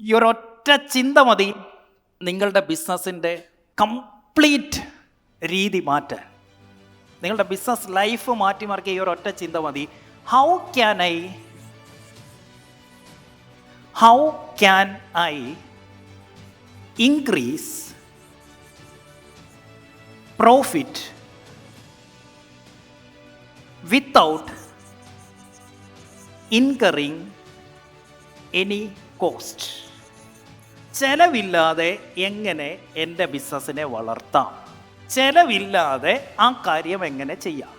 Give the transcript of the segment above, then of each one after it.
ഈ ഒരൊറ്റ ചിന്ത മതി. നിങ്ങളുടെ ബിസിനസ്സിന്റെ കംപ്ലീറ്റ് രീതി മാറ്റാൻ നിങ്ങളുടെ ബിസിനസ് ലൈഫ് മാറ്റിമറിക്കുക ഈ ഒരൊറ്റ ചിന്ത മതി. How can I how can I increase profit without incurring any cost ചെലവില്ലാതെ എങ്ങനെ എന്റെ ബിസിനസ്സിനെ വളർത്താം? ചെലവില്ലാതെ ആ കാര്യം എങ്ങനെ ചെയ്യാം?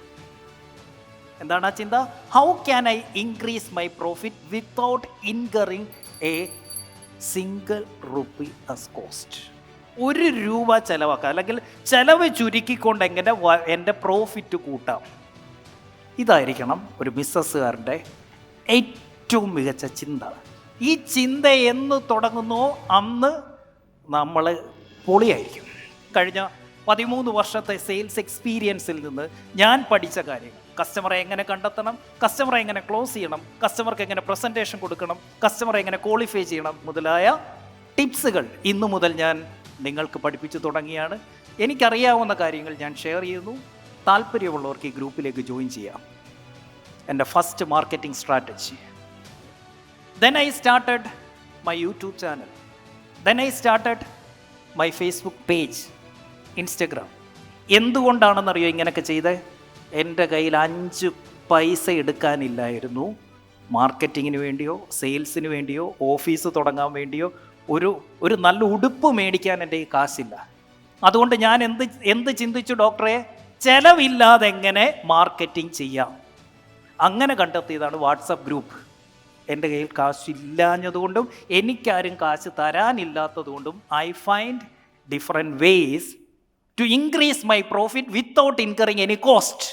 എന്താണ് ആ ചിന്ത? How can I increase my profit without incurring a single rupee as cost ഒരു രൂപ ചെലവാക്കാം അല്ലെങ്കിൽ ചെലവ് ചുരുക്കിക്കൊണ്ട് എങ്ങനെ എന്റെ പ്രോഫിറ്റ് കൂട്ടാം? ഇതായിരിക്കണം ഒരു ബിസിനസ്സുകാരന്റെ ഏറ്റവും മികച്ച ചിന്ത. ഈ ചിന്ത എന്ന് തുടങ്ങുന്നോ അന്ന് നമ്മൾ പൊളിയായിരിക്കും. കഴിഞ്ഞ പതിമൂന്ന് വർഷത്തെ സെയിൽസ് എക്സ്പീരിയൻസിൽ നിന്ന് ഞാൻ പഠിച്ച കാര്യങ്ങൾ കസ്റ്റമറെ എങ്ങനെ കണ്ടെത്തണം കസ്റ്റമറെ എങ്ങനെ ക്ലോസ് ചെയ്യണം കസ്റ്റമർക്ക് എങ്ങനെ പ്രസന്റേഷൻ കൊടുക്കണം കസ്റ്റമറെ എങ്ങനെ ക്വാളിഫൈ ചെയ്യണം മുതലായ ടിപ്സുകൾ ഇന്നു മുതൽ ഞാൻ നിങ്ങൾക്ക് പഠിപ്പിച്ചു തുടങ്ങിയാണ്. എനിക്കറിയാവുന്ന കാര്യങ്ങൾ ഞാൻ ഷെയർ ചെയ്യുന്നു. താല്പര്യമുള്ളവർക്ക് ഈ ഗ്രൂപ്പിലേക്ക് ജോയിൻ ചെയ്യാം. എന്റെ first marketing strategy then I started my YouTube channel then I started my Facebook page Instagram എന്തുകൊണ്ടാണെന്നറിയോ ഇങ്ങനെയൊക്കെ ചെയ്തത് എന്റെ കയ്യിൽ അഞ്ച് പൈസ എടുക്കാനില്ലായിരുന്നു. മാർക്കറ്റിങ്ങിന് വേണ്ടിയോ സെയിൽസിന് വേണ്ടിയോ ഓഫീസ് തുടങ്ങാൻ വേണ്ടിയോ ഒരു ഒരു നല്ല ഉടുപ്പ് മേടിക്കാൻ എന്റെ ഈ കാശില്ല. അതുകൊണ്ട് ഞാൻ എന്ത് എന്ത് ചിന്തിച്ചു ഡോക്ടറെ? ചെലവില്ലാതെ എങ്ങനെ മാർക്കറ്റിംഗ് ചെയ്യാം. അങ്ങനെ കണ്ടെത്തിയതാണ് വാട്സപ്പ് ഗ്രൂപ്പ്. എന്റെ കയ്യിൽ കാശില്ലാഞ്ഞതുകൊണ്ടും എനിക്കാരും കാശ് തരാനില്ലാത്തതുകൊണ്ടും I find different ways to increase my profit without incurring any cost